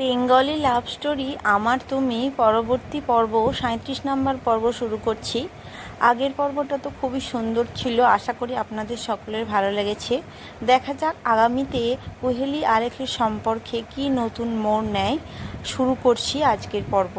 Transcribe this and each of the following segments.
Bengali love story, আমার তুমি, পরবর্তী পর্ব সাঁত্রিশ নাম্বার পর্ব শুরু করছি। আগের পর্বটা তো খুবই সুন্দর ছিল, আশা করি আপনাদের সকলের ভালো লেগেছে। দেখা যাক আগামীতে কোহেলি আরেকের সম্পর্কে কি নতুন মোড় নেয়। শুরু করছি আজকের পর্ব।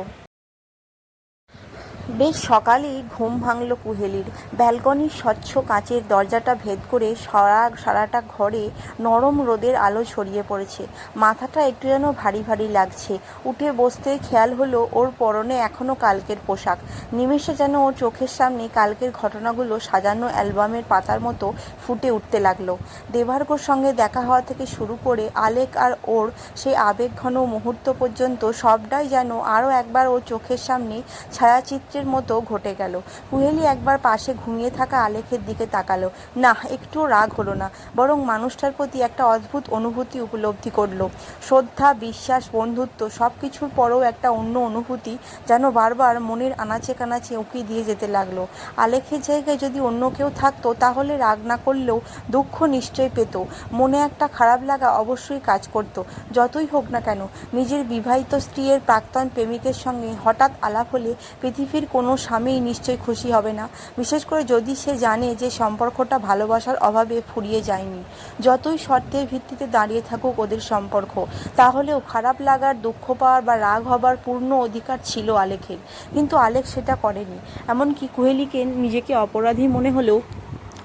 বেশ সকালেই ঘুম ভাঙল কুহেলির। ব্যালকনির স্বচ্ছ কাঁচের দরজাটা ভেদ করে সারা সারাটা ঘরে নরম রোদের আলো ছড়িয়ে পড়েছে। মাথাটা একটু যেন ভারী ভারী লাগছে। উঠে বসতে খেয়াল হলো ওর পরনে এখনও কালকের পোশাক। নিমেষে যেন ওর চোখের সামনে কালকের ঘটনাগুলো সাজানো অ্যালবামের পাতার মতো ফুটে উঠতে লাগল। দেবার্গর সঙ্গে দেখা হওয়া থেকে শুরু করে আলেক আর ওর সেই আবেগঘন মুহূর্ত পর্যন্ত সবটাই যেন আরও একবার ওর চোখের সামনে ছায়াচিত্রের মতো ঘটে গেল। কুহেলি একবার পাশে ঘুমিয়ে থাকা আলেখের দিকে তাকালো। না একটুও রাগ হলো না। বরং মানুষটার প্রতি একটা অদ্ভুত অনুভূতি উপলব্ধি করল। শ্রদ্ধা, বিশ্বাস, বন্ধুত্ব সব কিছুর পরেও একটা অন্য অনুভূতি যেন বারবার মনের আনাচে কানাচে উঁকি দিয়ে যেতে লাগল। আলেখের জায়গায় যদি অন্য কেউ থাকতো, তাহলে রাগ না করলেও দুঃখ নিশ্চয় পেত। মনে একটা খারাপ লাগা অবশ্যই কাজ করত। যতই হোক না কেন, নিজের বিবাহিত স্ত্রীর প্রাক্তন প্রেমিকের সঙ্গে হঠাৎ আলাপ হলে পৃথিবীর কোনো স্বামীই নিশ্চয়ই খুশি হবে না। বিশেষ করে যদি সে জানে যে সম্পর্কটা ভালোবাসার অভাবে ফুরিয়ে যায়নি। যতই শর্তের ভিত্তিতে দাঁড়িয়ে থাকুক ওদের সম্পর্ক, তাহলেও খারাপ লাগার, দুঃখ পাওয়ার বা রাগ হবার পূর্ণ অধিকার ছিল আলেখের। কিন্তু আলেখ সেটা করেনি। এমনকি কোহেলিকে নিজেকে অপরাধী মনে হলেও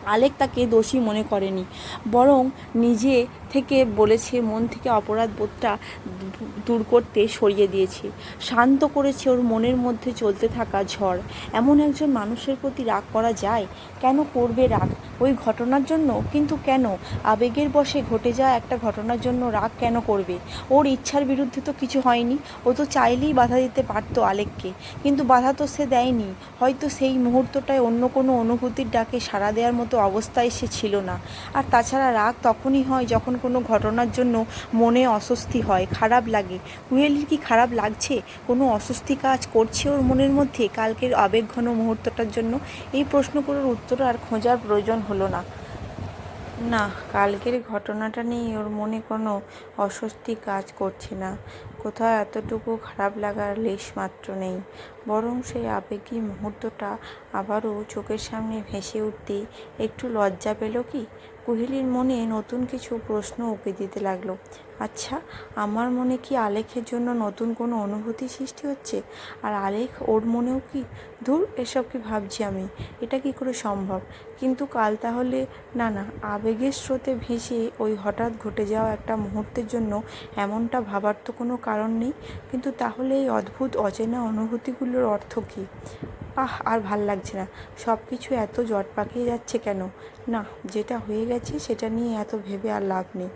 আলেক তাকে দোষী মনে করেনি, বরং নিজে থেকে বলেছে মন থেকে অপরাধ বোধটা দূর করতে সরিয়ে দিয়েছে। শান্ত করেছে ওর মনের মধ্যে চলতে থাকা ঝড়। এমন একজন মানুষের প্রতি রাগ করা যায়? কেন করবে রাগ? ওই ঘটনার জন্য, কিন্তু কেন? আবেগের বশে ঘটে যাওয়া একটা ঘটনার জন্য রাগ কেন করবে? ওর ইচ্ছার বিরুদ্ধে তো কিছু হয়নি। ও তো চাইলেই বাধা দিতে পারতো আলেককে। কিন্তু বাধা তো সে দেয়নি। হয়তো সেই মুহূর্তটায় অন্য কোনো অনুভূতির ডাকে সাড়া দেওয়ার মতো অবস্থায় সে ছিল না। আর তাছাড়া রাগ তখনই হয় যখন কোনো ঘটনার জন্য মনে অস্বস্তি হয়, খারাপ লাগে। কুহেলির কি খারাপ লাগছে? কোনো অস্বস্তি কাজ করছে ওর মনের মধ্যে কালকের আবেগঘন মুহূর্তটার জন্য? এই প্রশ্নগুলোর উত্তর আর খোঁজার প্রয়োজন হলো না। না, কালকের ঘটনাটা নিয়ে ওর মনে কোনো অস্বস্তি কাজ করছে না। কোথাও এতটুকু খারাপ লাগার লেশ মাত্র নেই। বরং সেই আবেগী মুহূর্তটা আবারও চোখের সামনে ভেসে উঠতেই একটু লজ্জা পেল কি? কোহেলির মনে নতুন কিছু প্রশ্ন উঁকে দিতে লাগল। আচ্ছা আমার মনে কি আলেখের জন্য নতুন কোনো অনুভূতি সৃষ্টি হচ্ছে? আর আলেখ ওর মনেও কি? ধুর, এসব কি ভাবছি আমি। এটা কি করে সম্ভব? কিন্তু কাল তাহলে, না না, আবেগের স্রোতে ভেসে ওই হঠাৎ ঘটে যাওয়া একটা মুহূর্তের জন্য এমনটা ভাবার তো কোনো কারণ নেই। কিন্তু তাহলে এই অদ্ভুত, অচেনা অনুভূতিগুলোর অর্থ কী? আহ, আর ভালো লাগছে না। সব কিছু এত জট পাকিয়ে যাচ্ছে কেন? না, যেটা হয়ে গেছে সেটা নিয়ে এত ভেবে আর লাভ নেই।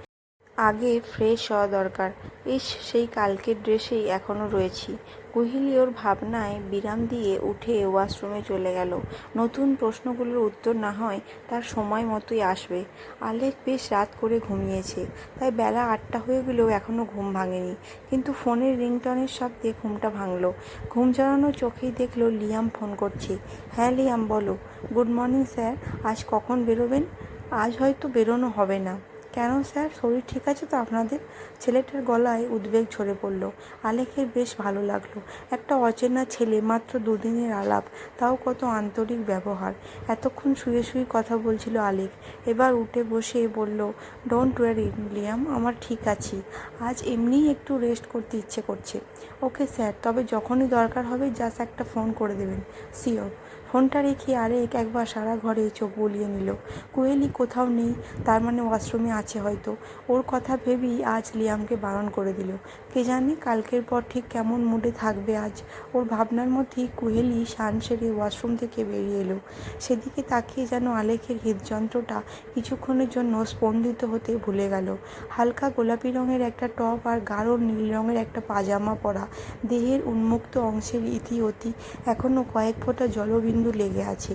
আগে ফ্রেশ হওয়া দরকার। ইস, সেই কালকের ড্রেসেই এখনও রয়েছি। কুহিলি ওর ভাবনায় বিরাম দিয়ে উঠে ওয়াশরুমে চলে গেল। নতুন প্রশ্নগুলোর উত্তর না হয় তার সময় মতোই আসবে। আলেক বেশ রাত করে ঘুমিয়েছে, তাই বেলা আটটা হয়ে গেলেও এখনও ঘুম ভাঙেনি। কিন্তু ফোনের রিংটনের শব্দে ঘুমটা ভাঙলো। ঘুম জড়ানো চোখেই দেখল লিয়াম ফোন করছে। হ্যাঁ লিয়াম, বলো। Good morning, sir. আজ কখন বেরোবেন? আজ হয়তো বেরোনো হবে না। কেন স্যার? শরীর ঠিক আছে তো? আপনাদের ছেলেটার গলায় উদ্বেগ ঝরে পড়ল। আলেখের বেশ ভালো লাগল। একটা অচেনা ছেলে, মাত্র দুদিনের আলাপ, তাও কত আন্তরিক ব্যবহার। এতক্ষণ শুয়ে শুয়ে কথা বলছিল আলেক এবার উঠে বসে বলল ডোন্ট ওয়ারি লিয়াম আমার ঠিক আছি। আজ এমনিই একটু রেস্ট করতে ইচ্ছে করছে। ওকে স্যার, তবে যখনই দরকার হবে জাস্ট একটা ফোন করে দেবেন। সিওর ফোনটা রেখে আরেক একবার সারা ঘরে চোখ বুলিয়ে নিল। কোয়েলি কোথাও নেই, তার মানে ওয়াশরুমে আছে হয়তো। ওর কথা ভেবেই আজ লিয়ামকে বারণ করে দিল। কে জানে কালকের পর ঠিক কেমন মুডে থাকবে আজ। ওর ভাবনার মধ্যেই কুহেলি শান সেরে ওয়াশরুম থেকে বেরিয়ে এলো। সেদিকে তাকিয়ে যেন আলেখের হৃদযন্ত্রটা কিছুক্ষণের জন্য স্পন্দিত হতে ভুলে গেল। হালকা গোলাপি রঙের একটা টপ আর গাঢ় নীল রঙের একটা পাজামা পরা। দেহের উন্মুক্ত অংশের ইতি অতি। এখনও কয়েক ফোঁটা জলবিন্দু লেগে আছে।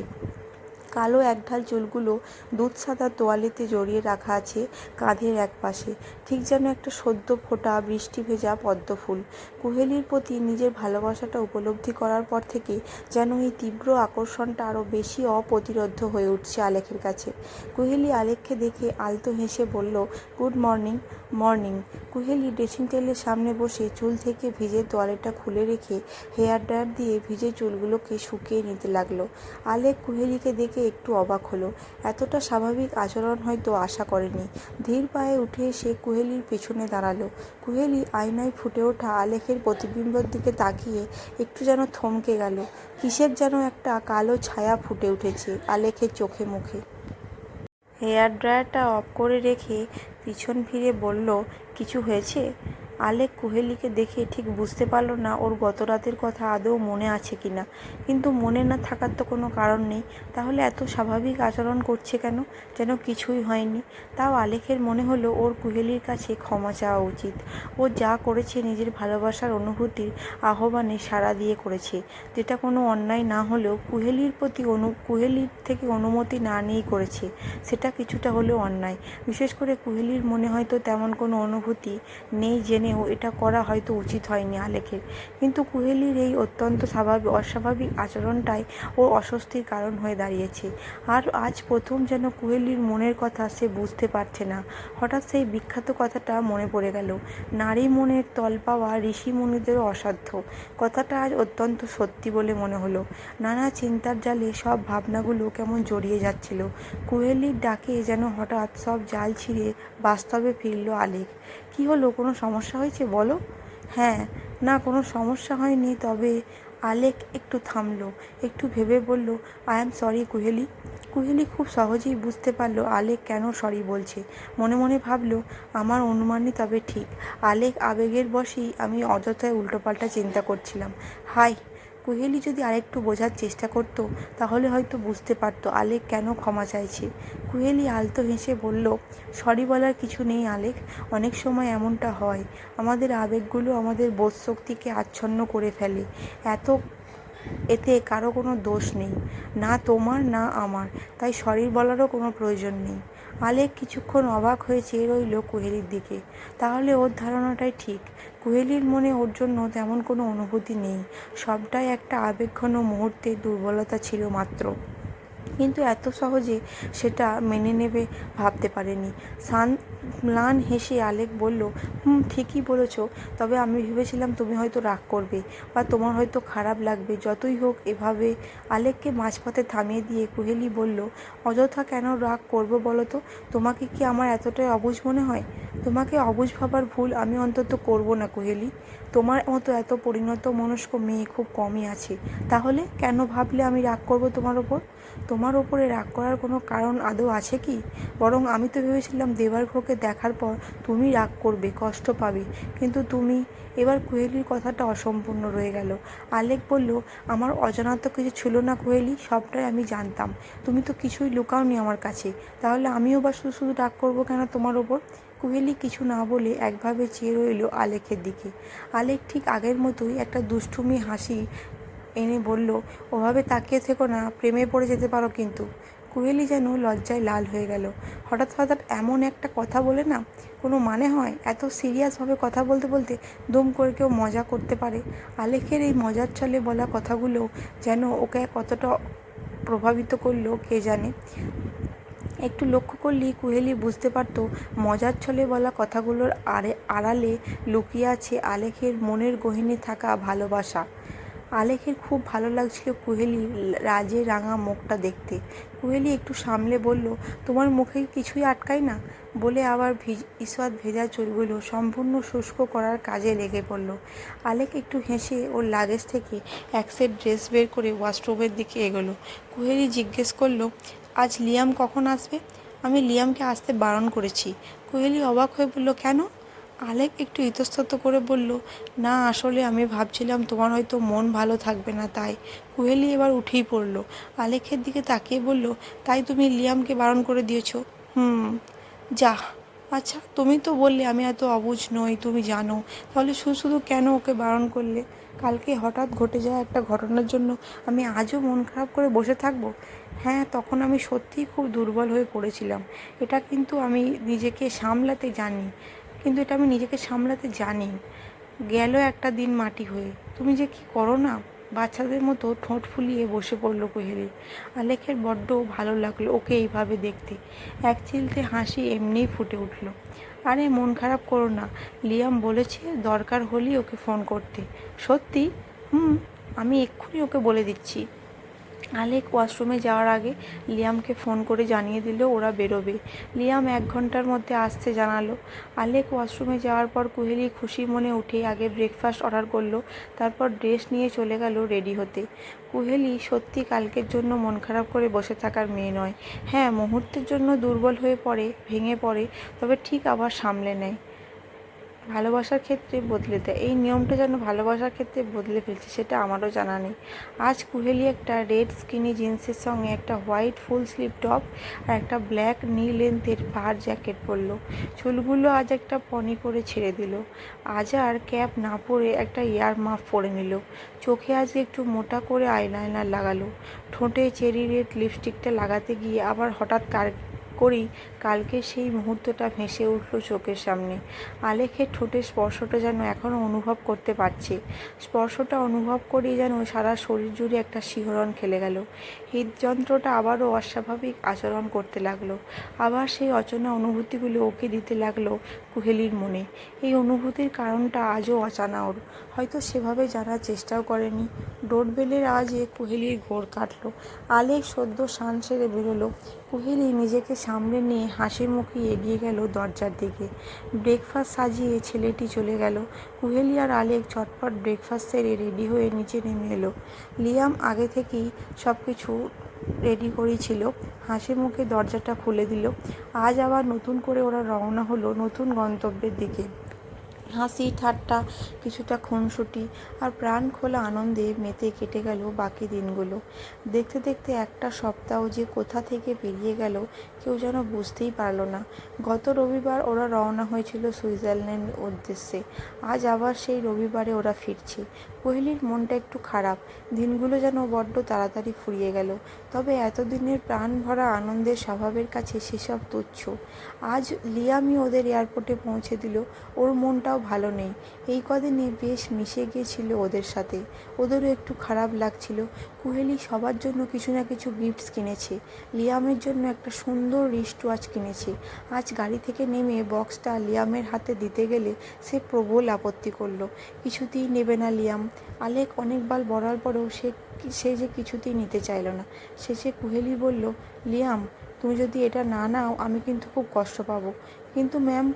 কালো একঢাল চুলগুলো দুধ সাদা তোয়ালেতে জড়িয়ে রাখা আছে কাঁধের এক পাশে ঠিক যেন একটা সদ্য ফোটা বৃষ্টি ভেজা পদ্ম ফুল। কুহেলির প্রতি নিজের ভালোবাসাটা উপলব্ধি করার পর থেকে যেন এই তীব্র আকর্ষণটা আরও বেশি অপ্রতিরোধ্য হয়ে উঠছে আলেখের কাছে। কুহেলি আলেখকে দেখে আলতো হেসে বলল, good morning morning. Kuheli dressing টেবিলের সামনে বসে চুল থেকে ভিজে তোয়ালেটা খুলে রেখে হেয়ার ড্রায়ার দিয়ে ভিজে চুলগুলোকে শুকিয়ে নিতে লাগল। আলেক কুহেলিকে দেখে একটু অবাক হলো। এতটা স্বাভাবিক আচরণ হয়তো আশা করেনি। ধীর পায়ে উঠে এসে কুহেলির পেছনে দাঁড়াল। কুহেলি আয়নায় ফুটে ওঠা আলেখের প্রতিবিম্বর দিকে তাকিয়ে একটু যেন থমকে গেল। কিসের যেন একটা কালো ছায়া ফুটে উঠেছে আলেখের চোখে মুখে। হেয়ার ড্রায়ারটা অফ করে রেখে পিছন ফিরে বলল, কিছু হয়েছে? আলেক কুহেলিকে দেখে ঠিক বুঝতে পারল না ওর গত রাতের কথা আদৌ মনে আছে কি না। কিন্তু মনে না থাকার তো কোনো কারণ নেই। তাহলে এত স্বাভাবিক আচরণ করছে কেন? যেন কিছুই হয়নি। তাও আলেখের মনে হলো ওর কুহেলির কাছে ক্ষমা চাওয়া উচিত। ও যা করেছে নিজের ভালোবাসার অনুভূতির আহ্বানে সাড়া দিয়ে করেছে। যেটা কোনো অন্যায় না হলেও কুহেলির প্রতি অনু, কুহেলির থেকে অনুমতি না নিয়েই করেছে। সেটা কিছুটা হলেও অন্যায়। বিশেষ করে কুহেলির মনে হয়তো তেমন কোনো অনুভূতি নেই জেনেও এটা করা হয়তো উচিত হয়নি আলেখের। কিন্তু কুহেলির এই অত্যন্ত স্বাভাবিক অস্বাভাবিক আচরণটাই ওর অস্বস্তির কারণ হয়ে দাঁড়িয়েছে। আর আজ প্রথম যেন কুহেলির মনের কথা সে বুঝতে পারছে না। হঠাৎ সেই বিখ্যাত কথাটা মনে পড়ে গেল। নারী মনের তল পাওয়া ঋষি মুনিদেরও অসাধ্য। কথাটা আজ অত্যন্ত সত্যি বলে মনে হলো। নানা চিন্তার জালে সব ভাবনাগুলো কেমন জড়িয়ে যাচ্ছিল। কুহেলির ডাকে যেন হঠাৎ সব জাল ছিঁড়ে বাস্তবে ফিরল আলেক কি হলো? কোনো সমস্যা হয়েছে? বলো। হ্যাঁ না, কোনো সমস্যা হয়নি। তবে আলেক একটু থামলো, একটু ভেবে বলল I am sorry Kuheli. Kuheli খুব সহজেই বুঝতে পারল আলেক কেন সরি বলছে। মনে মনে ভাবলো, আমার অনুমানই তবে ঠিক। আলেক আবেগের বশেই আমি অযথায় উল্টোপাল্টা চিন্তা করছিলাম। হাই কুহেলি যদি আরেকটু বোঝার চেষ্টা করত, তাহলে হয়তো বুঝতে পারতো আলেক কেন ক্ষমা চাইছে। কুহেলি আলতো হেসে বলল, সরি বলার কিছু নেই আলেক, অনেক সময় এমনটা হয়। আমাদের আবেগগুলো আমাদের বোধশক্তিকে আচ্ছন্ন করে ফেলে। এত, এতে কারও কোনো দোষ নেই। না তোমার, না আমার। তাই সরি বলারও কোনো প্রয়োজন নেই। আলেক কিছুক্ষণ অবাক হয়ে চেয়ে রইল কুহেলির দিকে। তাহলে ওর ধারণাটাই ঠিক। কুহেলির মনে ওর জন্য তেমন কোনো অনুভূতি নেই। সবটাই একটা আবেগঘন মুহূর্তের দুর্বলতা ছিল মাত্র। কিন্তু এত সহজে সেটা মেনে নেবে, ভাবতে পারেনি। সান ম্লান হেসে আলেক বলল, হুম, ঠিকই বলেছ, তবে আমি ভেবেছিলাম তুমি হয়তো রাগ করবে বা তোমার হয়তো খারাপ লাগবে। যতই হোক এভাবে আলেককে মাঝপথে থামিয়ে দিয়ে কুহেলি বলল, অযথা কেন রাগ করব বলো তো? তোমাকে কি আমার এতটাই অবুঝ মনে হয়? তোমাকে অবুঝ ভাবার ভুল আমি অন্তত করব না কুহেলি। তোমার মতো এত পরিণত মনস্ক মেয়ে খুব কমই আছে। তাহলে কেন ভাবলে আমি রাগ করব তোমার ওপর? তোমার ওপরে রাগ করার কোনো কারণ আদৌ আছে কি? বরং আমি তো ভেবেছিলাম দেবার্ঘকে দেখার পর তুমি রাগ করবে, কষ্ট পাবে। কিন্তু তুমি, এবার কোহেলির কথাটা অসম্পূর্ণ রয়ে গেল। আলেক বলল, আমার অজানা তো কিছু ছিল না কোহেলি, সবটাই আমি জানতাম। তুমি তো কিছুই লুকাওনি আমার কাছে। তাহলে আমিও বা শুধু শুধু রাগ করব কেন তোমার ওপর? কুহেলি কিছু না বলে একভাবে চেয়ে রইল আলেকের দিকে। আলেক ঠিক আগের মতোই একটা দুষ্টুমি হাসি এনে বলল, ওভাবে তাকিয়ে থেকো না, প্রেমে পড়ে যেতে পারো কিন্তু। কুহেলি যেন লজ্জায় লাল হয়ে গেল। হঠাৎ হঠাৎ এমন একটা কথা বলে না? কোনো মানে হয়? এত সিরিয়াসভাবে কথা বলতে বলতে দুম করে কেউ মজা করতে পারে? আলেখের এই মজার ছলে বলা কথাগুলো যেন ওকে কতটা প্রভাবিত করল, কে জানে? একটু লক্ষ্য করলেই কুহেলি বুঝতে পারত, মজার ছলে বলা কথাগুলোর আড়ে আড়ালে লুকিয়ে আছে আলেখের মনের গহিনে থাকা ভালোবাসা। আলেখের খুব ভালো লাগছিল কুহেলির রাজে রাঙা মুখটা দেখতে। কুহেলি একটু সামলে বলল, তোমার মুখে কিছুই আটকায় না? বলে আবার ঈষৎ ভেজা চুলগুলো সম্পূর্ণ শুষ্ক করার কাজে লেগে পড়ল। আলেক একটু হেসে ওর লাগেজ থেকে এক সেট ড্রেস বের করে ওয়াশরুমের দিকে এগোলো। কুহেলি জিজ্ঞেস করল, আজ লিয়াম কখন আসবে? আমি লিয়ামকে আসতে বারণ করেছি। কোহেলি অবাক হয়ে বলল, কেন? আলেক একটু ইতস্তত করে বলল, না, আসলে আমি ভাবছিলাম তোমার হয়তো মন ভালো থাকবে না তাই। কুহেলি এবার উঠেই পড়ল। আলেকের দিকে তাকিয়ে বলল, তাই তুমি লিয়ামকে বারণ করে দিয়েছ? হুম যা আচ্ছা তুমি তো বললে আমি এত অবুঝ নই, তুমি জানো। তাহলে শুধু শুধু কেন ওকে বারণ করলে? কালকে হঠাৎ ঘটে যাওয়া একটা ঘটনার জন্য আমি আজও মন খারাপ করে বসে থাকব? হ্যাঁ তখন আমি সত্যিই খুব দুর্বল হয়ে পড়েছিলাম। এটা কিন্তু আমি নিজেকে সামলাতে জানি। কিন্তু এটা আমি নিজেকে সামলাতে জানি। গেল একটা দিন মাটি হয়ে। তুমি যে কি করো না? বাচ্চাদের মতো ঠোঁট ফুলিয়ে বসে পড়ল কোহেলি। আলেকের বড্ড ভালো লাগল ওকে এইভাবে দেখতে। এক চিলতে হাসি এমনিই ফুটে উঠল। আরে, মন খারাপ করো না। লিয়াম বলেছে দরকার হলেই ওকে ফোন করতে। সত্যি? হুম, আমি এক্ষুনি ওকে বলে দিচ্ছি। আলেক ওয়াশরুমে যাওয়ার আগে লিয়ামকে ফোন করে জানিয়ে দিল ওরা বেরোবে। লিয়াম এক ঘণ্টার মধ্যে আসতে জানালো। আলেক ওয়াশরুমে যাওয়ার পর কুহেলি খুশি মনে উঠে আগে ব্রেকফাস্ট অর্ডার করল, তারপর ড্রেস নিয়ে চলে গেল রেডি হতে। কুহেলি সত্যি কালকের জন্য মন খারাপ করে বসে থাকার মেয়ে নয়। হ্যাঁ মুহূর্তের জন্য দুর্বল হয়ে পড়ে, ভেঙে পড়ে, তবে ঠিক আবার সামলে নেয়। ভালোবাসার ক্ষেত্রে বদলে দেয়। এই নিয়মটা যেন ভালোবাসার ক্ষেত্রে বদলে ফেলছে, সেটা আমারও জানা নেই। আজ কুহেলি একটা রেড স্কিনি জিন্সের সঙ্গে একটা হোয়াইট ফুল স্লিভ টপ আর একটা ব্ল্যাক নি লেন্থের পাহাড় জ্যাকেট পরলো। চুলগুলো আজ একটা পনি করে ছেড়ে দিল। আজ আর ক্যাপ না পরে একটা ইয়ার মাফ পরে নিল। চোখে আজ একটু মোটা করে আইলাইনার লাগালো। ঠোঁটে চেরি রেড লিপস্টিকটা লাগাতে গিয়ে আবার হঠাৎ কার করেই কালকে সেই মুহূর্তটা ভেসে উঠল চোখের সামনে। আলেখের ঠোঁটের স্পর্শটা যেন এখনও অনুভব করতে পারছে। স্পর্শটা অনুভব করেই যেন সারা শরীর জুড়ে একটা শিহরণ খেলে গেল। হৃদযন্ত্রটা আবারও অস্বাভাবিক আচরণ করতে লাগল। আবার সেই অচেনা অনুভূতিগুলো ওকে দিতে লাগল। কুহেলির মনে। এই অনুভূতির কারণটা আজও অজানা ওর হয়তো সেভাবে জানার চেষ্টাও করেনি। ডোরবেলের আওয়াজে কুহেলির ঘোর কাটলো। আলেক সদ্য শান সেরে বেরোলো। কুহেলি নিজেকে সামনে নিয়ে হাসি মুখে এগিয়ে গেল দরজার দিকে। ব্রেকফাস্ট সাজিয়ে ছেলেটি চলে গেল। কুহেলি আর আলেক চটপট ব্রেকফাস্ট সেরে রেডি হয়ে নিচে নেমে এলো। লিয়াম আগে থেকেই সব কিছু রেডি করেছিল। হাসি মুখে দরজাটা খুলে দিল। আজ আবার নতুন করে ওরা রওনা হলো নতুন গন্তব্যের দিকে। হাসি, ঠাট্টা, কিছুটা খুনসুটি আর প্রাণ খোলা আনন্দে মেতে কেটে গেল বাকি দিনগুলো। দেখতে দেখতে একটা সপ্তাহ যে কোথা থেকে পেরিয়ে গেল কেউ যেন বুঝতেই পারল না। গত রবিবার ওরা রওনা হয়েছিল সুইজারল্যান্ড উদ্দেশ্যে। আজ আবার সেই রবিবারে ওরা ফিরছে। কোহলির মনটা একটু খারাপ। দিনগুলো যেন বড্ড তাড়াতাড়ি ফুরিয়ে গেল। তবে এতদিনের প্রাণ ভরা আনন্দের স্বভাবের কাছে সেসব তুচ্ছ। আজ লিয়ামই ওদের এয়ারপোর্টে পৌঁছে দিল। ওর মনটাও ভালো নেই। এই কদিনে বেশ মিশে গিয়েছিল ওদের সাথে। ওদেরও একটু খারাপ লাগছিল। কুহেলি সবার জন্য কিছু না কিছু গিফটস কিনেছে। লিয়ামের জন্য একটা সুন্দর রিস্ট ওয়াচ কিনেছে। আজ গাড়ি থেকে নেমে বক্সটা লিয়ামের হাতে দিতে গেলে সে প্রবল আপত্তি করল। কিছুতেই নেবে না লিয়াম। আলেক অনেকবার বলার পরেও সে সে যে কিছুতেই নিতে চাইলো না। শেষে কুহেলি বলল, লিয়াম, তুমি যদি এটা না নাও, আমি কিন্তু খুব কষ্ট পাবো। কিন্তু ম্যাম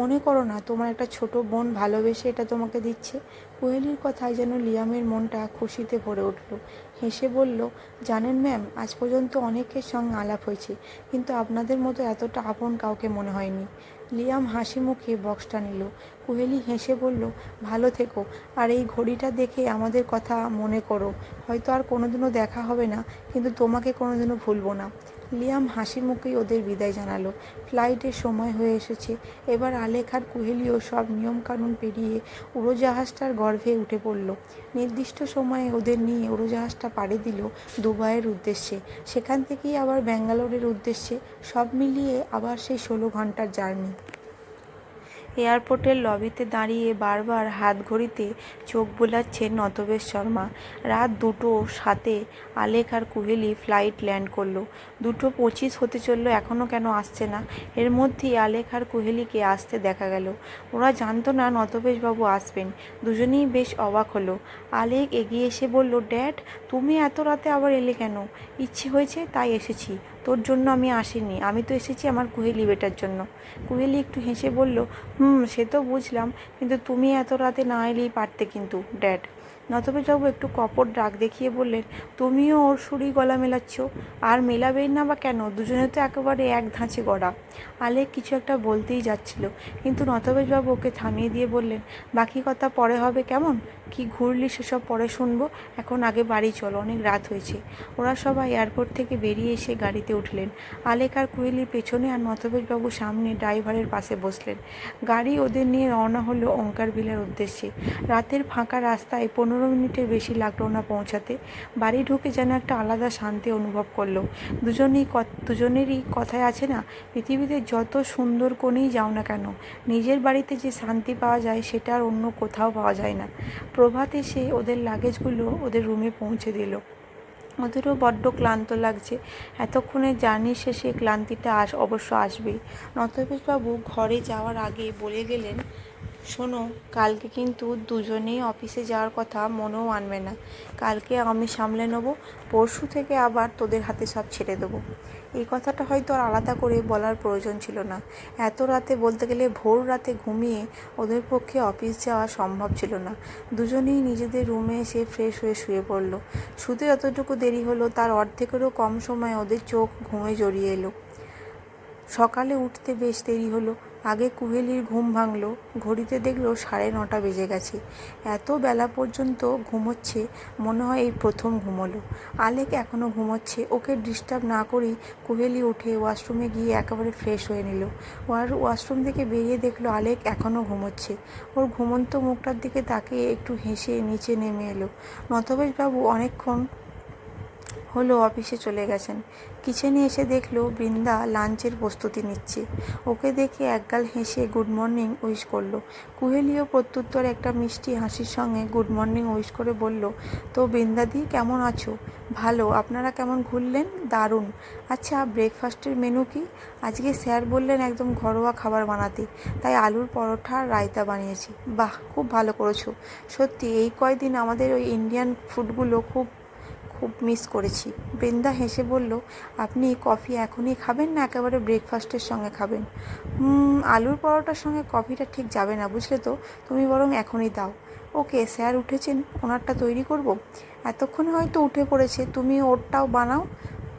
মনে করো না, তোমার একটা ছোট বোন ভালোবেসে এটা তোমাকে দিচ্ছে? কোয়েলির কথায় যেন লিয়ামের মনটা খুশিতে ভরে উঠল। হেসে বলল, জানেন ম্যাম, আজ পর্যন্ত অনেকের সঙ্গে আলাপ হয়েছে, কিন্তু আপনাদের মতো এতটা আপন কাউকে মনে হয়নি। লিয়াম হাসি মুখে বক্সটা নিল। কুহেলি হেসে বলল, ভালো থেকো, আর এই ঘড়িটা দেখে আমাদের কথা মনে করো। হয়তো আর কোনোদিনও দেখা হবে না, কিন্তু তোমাকে কোনোদিনও ভুলবো না। লিয়াম হাসি মুখেই ওদের বিদায় জানালো। ফ্লাইটের সময় হয়ে এসেছে। এবার আলেখার কুহেলিও সব নিয়মকানুন পেরিয়ে উড়োজাহাজটার গর্ভে উঠে পড়ল। নির্দিষ্ট সময়ে ওদের নিয়ে উড়োজাহাজটা পাড়ে দিল দুবাইয়ের উদ্দেশ্যে। সেখান থেকেই আবার ব্যাঙ্গালোরের উদ্দেশ্যে সব মিলিয়ে আবার সেই ষোলো ঘণ্টার জার্নি। এয়ারপোর্টের লবিতে দাঁড়িয়ে বারবার হাত ঘড়িতে চোখ বোলাচ্ছেন নতবেশ শর্মা। রাত দুটো সাতে আলেক আর কুহেলি ফ্লাইট ল্যান্ড করল। দুটো পঁচিশ হতে চলল এখনও কেন আসছে না? এর মধ্যেই আলেক আর কুহেলিকে আসতে দেখা গেল। ওরা জানতো না নতবেশবাবু আসবেন। দুজনেই বেশ অবাক হলো। আলেক এগিয়ে এসে বলল, ড্যাড, তুমি এত রাতে আবার এলে কেন? ইচ্ছে হয়েছে, তাই এসেছি। তোর জন্য আমি আসিনি। আমি তো এসেছি আমার কুহেলি বেটার জন্য। কুহেলি একটু হেসে বলল, হুম, সে তো বুঝলাম, কিন্তু তুমি এত রাতে না এলেই পারতে কিন্তু, ড্যাড। নতবেশবাবু একটু কপট ডাক দেখিয়ে বললেন, তুমিও ওর সুরি গলা মেলাচ্ছ, আর মেলাবেই না বা কেন? দুজনে তো একেবারে এক ধাঁচে গড়া। আলেক কিছু একটা বলতেই যাচ্ছিল, কিন্তু নতবেশবাবু ওকে থামিয়ে দিয়ে বললেন, বাকি কথা পরে হবে কেমন? কি ঘুরলি সেসব পরে শুনব? এখন আগে বাড়ি চলো, অনেক রাত হয়েছে। ওরা সবাই এয়ারপোর্ট থেকে বেরিয়ে এসে গাড়িতে উঠলেন। আলেক আর কুহেলির পেছনে আর নতবেশবাবু সামনে ড্রাইভারের পাশে বসলেন। গাড়ি ওদের নিয়ে রওনা হলো ওঙ্কার ভিলার উদ্দেশ্যে। রাতের ফাঁকা রাস্তায় পনেরো মিনিটের বেশি লাগল না পৌঁছাতে। বাড়ি ঢুকে যেন একটা আলাদা শান্তি অনুভব করল। দুজনেই দুজনেরই কথায় আছে না, পৃথিবীতে যত সুন্দর কোণেই যাও না কেন, নিজের বাড়িতে যে শান্তি পাওয়া যায় সেটা আর অন্য কোথাও পাওয়া যায় না। প্রভাত এসে ওদের লাগেজগুলো ওদের রুমে পৌঁছে দিল। ওদেরও বড্ড ক্লান্ত লাগছে। এতক্ষণে জার্নি শেষে ক্লান্তিটা আস, অবশ্য আসবেই। নতবেশবাবু ঘরে যাওয়ার আগে বলে গেলেন শোনো, কালকে কিন্তু দুজনেই অফিসে যাওয়ার কথা মনেও আনবে না। কালকে আমি সামলে নেব, পরশু থেকে আবার তোদের হাতে সব ছেড়ে দেবো। এই কথাটা হয়তো আর আলাদা করে বলার প্রয়োজন ছিল না। এত রাতে বলতে গেলে ভোর রাতে ঘুমিয়ে ওদের পক্ষে অফিস যাওয়া সম্ভব ছিল না। দুজনেই নিজেদের রুমে এসে ফ্রেশ হয়ে শুয়ে পড়ল। শুতে যতটুকু দেরি হলো, তার অর্ধেকেরও কম সময় ওদের চোখ ঘুমে জড়িয়ে এলো। সকালে উঠতে বেশ দেরি হলো। আগে কুহেলির ঘুম ভাঙলো, ঘড়িতে দেখল সাড়ে নটা বেজে গেছে। এত বেলা পর্যন্ত ঘুমোচ্ছে, মনে হয় এই প্রথম ঘুমোলো। আলেক এখনও ঘুমোচ্ছে, ওকে ডিস্টার্ব না করেই কুহেলি উঠে ওয়াশরুমে গিয়ে একেবারে ফ্রেশ হয়ে নিল। ওয়ার ওয়াশরুম থেকে বেরিয়ে দেখল আলেক এখনও ঘুমোচ্ছে। ওর ঘুমন্ত মুখটার দিকে তাকিয়ে একটু হেসে নিচে নেমে এলো। নতবেশবাবু অনেকক্ষণ হলো অফিসে চলে গেছেন। কিচেনে এসে দেখল বৃন্দা লাঞ্চের প্রস্তুতি নিচ্ছে। ওকে দেখে একগাল হেসে গুড মর্নিং উইশ করল। কুহেলিও প্রত্যুত্তর একটা মিষ্টি হাসির সঙ্গে গুড মর্নিং উইশ করে বলল, তো বৃন্দাদি, কেমন আছো? ভালো। আপনারা কেমন ঘুরলেন? দারুণ। আচ্ছা ব্রেকফাস্টের মেনু কি? আজকে স্যার বললেন একদম ঘরোয়া খাবার বানাতে, তাই আলুর পরোঠা আর রায়তা বানিয়েছি। বাহ, খুব ভালো করেছ। সত্যি, এই কয়দিন আমাদের ওই ইন্ডিয়ান ফুডগুলো খুব খুব মিস করেছি। বৃন্দা হেসে বলল, আপনি কফি এখনই খাবেন না একেবারে ব্রেকফাস্টের সঙ্গে খাবেন? আলুর পরোটার সঙ্গে কফিটা ঠিক যাবে না, বুঝলে তো? তুমি বরং এখনই দাও। ওকে, স্যার উঠেছেন, ওনারটা তৈরি করব? এতক্ষণ হয়তো উঠে পড়েছে, তুমি ওরটাও বানাও।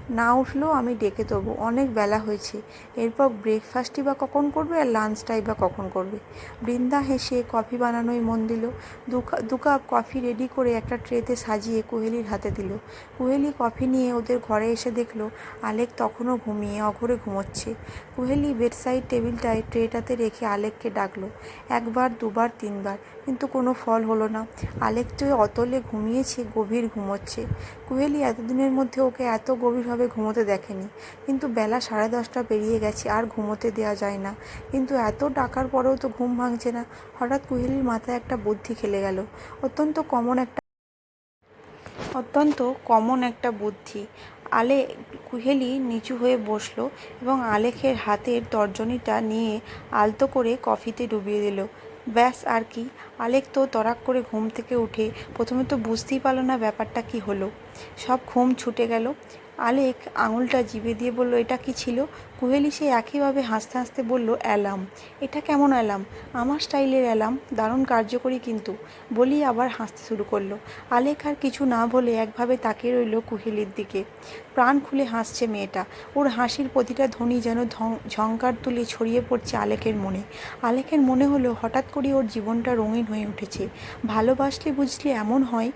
না উঠলেও আমি ডেকে দেবো অনেক বেলা হয়েছে। এরপর ব্রেকফাস্টই বা কখন করবে আর লাঞ্চটাই বা কখন করবে? বৃন্দা হেসে কফি বানানোই মন দিল। দু দু কাপ কফি রেডি করে একটা ট্রেতে সাজিয়ে কুহেলির হাতে দিল। কুহেলি কফি নিয়ে ওদের ঘরে এসে দেখল আলেক তখনও ঘুমিয়ে অঘরে ঘুমোচ্ছে। কুহেলি বেডসাইড টেবিলটায় ট্রেটাতে রেখে আলেককে ডাকলো। একবার, দুবার, তিনবার। কিন্তু কোনো ফল হলো না। আলেক তো অতলে ঘুমিয়েছে, গভীর ঘুমোচ্ছে। কুহেলি এতদিনের মধ্যে ওকে এত গভীরভাবে ঘুমোতে দেখেনি। কিন্তু বেলা সাড়ে দশটা পেরিয়ে গেছে, আর ঘুমোতে দেওয়া যায় না। কিন্তু এত ডাকার পরেও তো ঘুম ভাঙছে না। হঠাৎ কুহেলির মাথায় একটা বুদ্ধি খেলে গেল। অত্যন্ত কমন একটা অত্যন্ত কমন একটা বুদ্ধি। আলে, কুহেলি নিচু হয়ে বসল এবং আলেখের হাতের তর্জনীটা নিয়ে আলতো করে কফিতে ডুবিয়ে দিল। ব্যাস আর কি। আলেক তো তরাক করে ঘুম থেকে উঠে প্রথমে তো বুঝতেই পারল না ব্যাপারটা কি হলো। সব ঘুম ছুটে গেল। আলেক আঙুলটা জিভে দিয়ে বলল, এটা কি ছিল? কুহেলি সে একইভাবে হাসতে হাসতে বলল, অ্যালার্ম, এটা কেমন অ্যালার্ম? আমার স্টাইলের অ্যালার্ম, দারুণ কার্যকরী কিন্তু। বলি আবার হাসতে শুরু করল। আলেক আর কিছু না বলে একভাবে তাকিয়ে রইল কুহেলির দিকে। প্রাণ খুলে হাসছে মেয়েটা। ওর হাসির প্রতিটা ধ্বনি যেন ঝংকার তুলে ছড়িয়ে পড়ছে আলেকের মনে। আলেকের মনে হলো, হঠাৎ করে ওর জীবনটা রঙিন হয়ে উঠেছে। ভালোবাসলে বুঝলে এমন হয়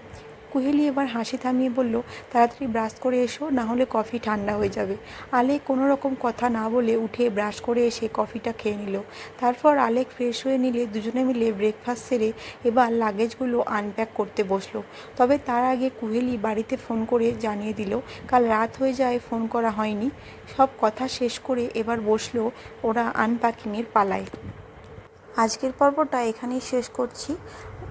কুহেলি এবার হাসি থামিয়ে বলল, তাড়াতাড়ি ব্রাশ করে এসো, না হলে কফি ঠান্ডা হয়ে যাবে। আলেক কোনো রকম কথা না বলে উঠে ব্রাশ করে এসে কফিটা খেয়ে নিল। তারপর আলেক ফ্রেশ হয়ে নিলে দুজনে মিলে ব্রেকফাস্ট সেরে এবার লাগেজগুলো আনপ্যাক করতে বসল। তবে তার আগে কুহেলি বাড়িতে ফোন করে জানিয়ে দিল, কাল রাত হয়ে যায়, ফোন করা হয়নি। সব কথা শেষ করে এবার বসল ওরা আনপ্যাকিংয়ের পালায়। আজকের পর্বটা এখানেই শেষ করছি।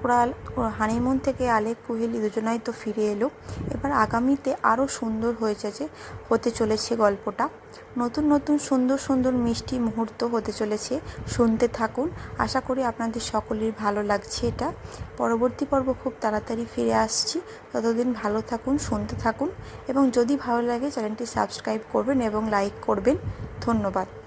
ওরা হানিমুন থেকে আলেক, কুহেলি দুজনাই তো ফিরে এলো। এবার আগামীতে আরও সুন্দর হয়েছে যে হতে চলেছে গল্পটা। নতুন নতুন সুন্দর সুন্দর মিষ্টি মুহূর্ত হতে চলেছে। শুনতে থাকুন। আশা করি আপনাদের সকলের ভালো লাগছে এটা। পরবর্তী পর্ব খুব তাড়াতাড়ি ফিরে আসছি। ততদিন ভালো থাকুন, শুনতে থাকুন। এবং যদি ভালো লাগে, চ্যানেলটি সাবস্ক্রাইব করবেন এবং লাইক করবেন। ধন্যবাদ।